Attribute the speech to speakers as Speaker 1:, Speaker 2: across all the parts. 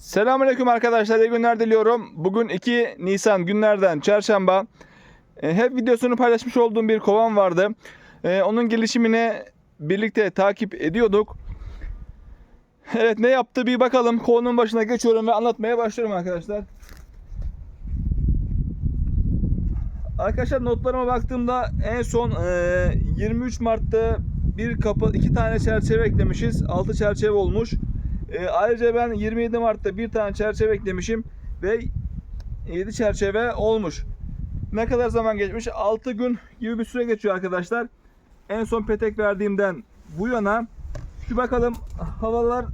Speaker 1: Selamünaleyküm arkadaşlar. iyi günler diliyorum. Bugün 2 Nisan günlerden çarşamba. E, hep videosunu paylaşmış olduğum bir kovan vardı. E, onun gelişimini birlikte takip ediyorduk. Evet ne yaptı bir bakalım. Kovanın başına geçiyorum ve anlatmaya başlıyorum arkadaşlar. Arkadaşlar notlarıma baktığımda en son e, 23 Mart'ta bir kapı iki tane çerçeve eklemişiz. 6 çerçeve olmuş. E, ayrıca ben 27 Mart'ta bir tane çerçeve eklemişim ve 7 çerçeve olmuş. Ne kadar zaman geçmiş? 6 gün gibi bir süre geçiyor arkadaşlar. En son petek verdiğimden bu yana şu bakalım havalar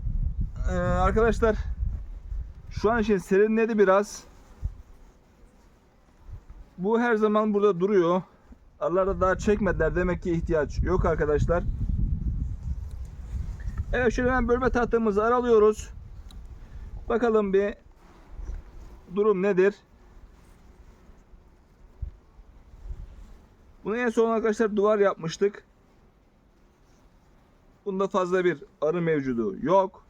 Speaker 1: e, arkadaşlar şu an için serinledi biraz. Bu her zaman burada duruyor. Aralarda daha çekmediler. Demek ki ihtiyaç yok arkadaşlar. Evet şöyle hemen bölme tahtamızı aralıyoruz. Bakalım bir durum nedir? Bunu en son arkadaşlar duvar yapmıştık. Bunda fazla bir arı mevcudu yok.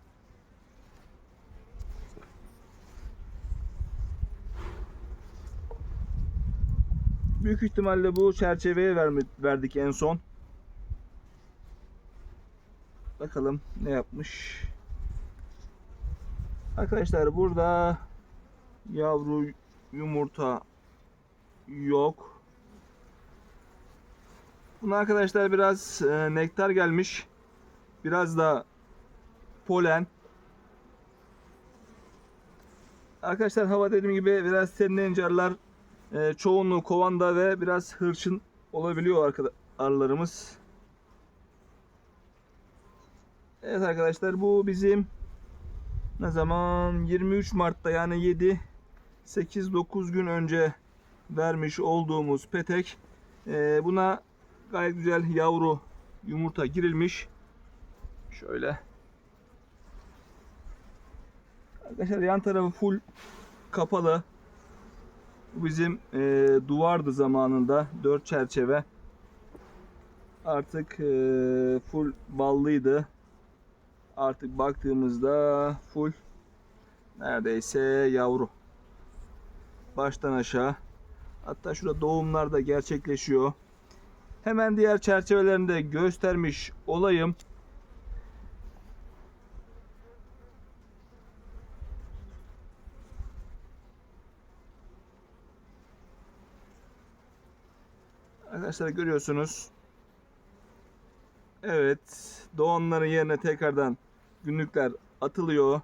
Speaker 1: Büyük ihtimalle bu çerçeveye verdik en son. Bakalım ne yapmış. Arkadaşlar burada yavru yumurta yok. Buna arkadaşlar biraz e, nektar gelmiş. Biraz da polen. Arkadaşlar hava dediğim gibi biraz serinleyince arılar e, çoğunluğu kovanda ve biraz hırçın olabiliyor arılarımız. Evet arkadaşlar bu bizim ne zaman 23 Mart'ta yani 7 8 9 gün önce vermiş olduğumuz petek. Ee, buna gayet güzel yavru yumurta girilmiş. Şöyle. Arkadaşlar yan tarafı full kapalı. Bu bizim e, duvardı zamanında 4 çerçeve. Artık e, full ballıydı artık baktığımızda full neredeyse yavru. Baştan aşağı. Hatta şurada doğumlar da gerçekleşiyor. Hemen diğer çerçevelerini de göstermiş olayım. Arkadaşlar görüyorsunuz. Evet, doğanların yerine tekrardan günlükler atılıyor.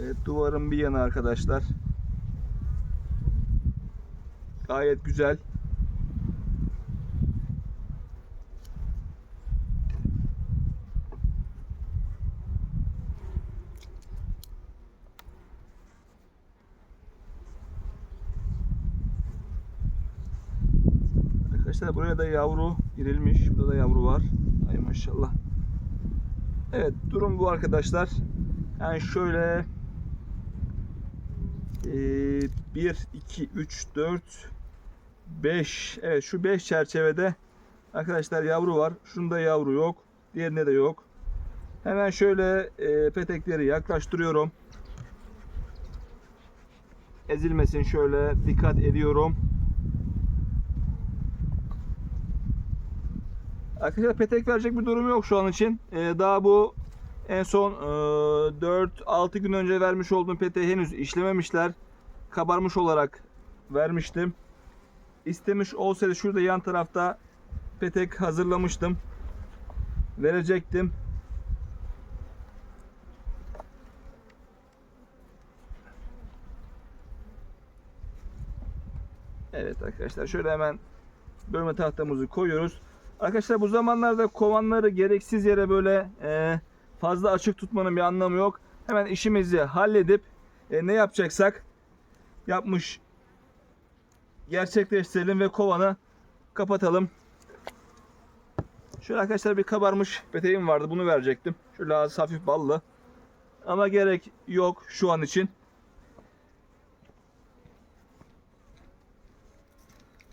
Speaker 1: Evet, duvarın bir yanı arkadaşlar. Gayet güzel. Arkadaşlar buraya da yavru girilmiş. Burada da yavru var. Ay maşallah. Evet durum bu arkadaşlar. Yani şöyle 1, 2, 3, 4, 5 Evet şu 5 çerçevede arkadaşlar yavru var. Şunda yavru yok. Diğerinde de yok. Hemen şöyle e, petekleri yaklaştırıyorum. Ezilmesin şöyle dikkat ediyorum. Arkadaşlar petek verecek bir durum yok şu an için. Ee, daha bu en son e, 4-6 gün önce vermiş olduğum peteği henüz işlememişler. Kabarmış olarak vermiştim. İstemiş olsaydı şurada yan tarafta petek hazırlamıştım. Verecektim. Evet arkadaşlar şöyle hemen bölme tahtamızı koyuyoruz. Arkadaşlar bu zamanlarda kovanları gereksiz yere böyle e, fazla açık tutmanın bir anlamı yok. Hemen işimizi halledip e, ne yapacaksak yapmış gerçekleştirelim ve kovanı kapatalım. Şöyle arkadaşlar bir kabarmış peteğim vardı. Bunu verecektim. Şöyle az hafif ballı. Ama gerek yok şu an için.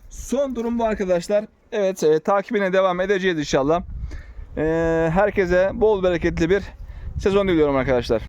Speaker 1: son durum bu arkadaşlar. Evet e, takibine devam edeceğiz inşallah. E, herkese bol bereketli bir sezon diliyorum arkadaşlar.